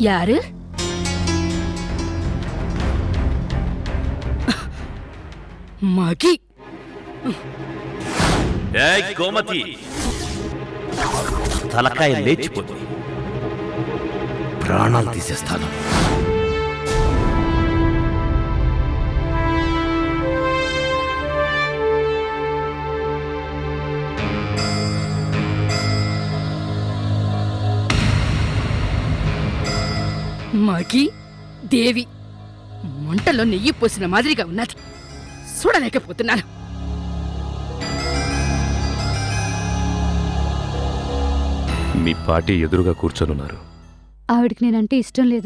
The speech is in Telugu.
யாரு? మగి ఏయ్ గోమతి తలకాయ లేచిపోతుంది ప్రాణాలు తీసేస్తాను మగి దేవి మంటలో నెయ్యి పోసిన మాదిరిగా ఉన్నది. చూడలేకపోతున్నాను. మీ పార్టీ ఎదురుగా కూర్చొనున్నారు. ఆవిడకి నేనంటే ఇష్టం లేదు.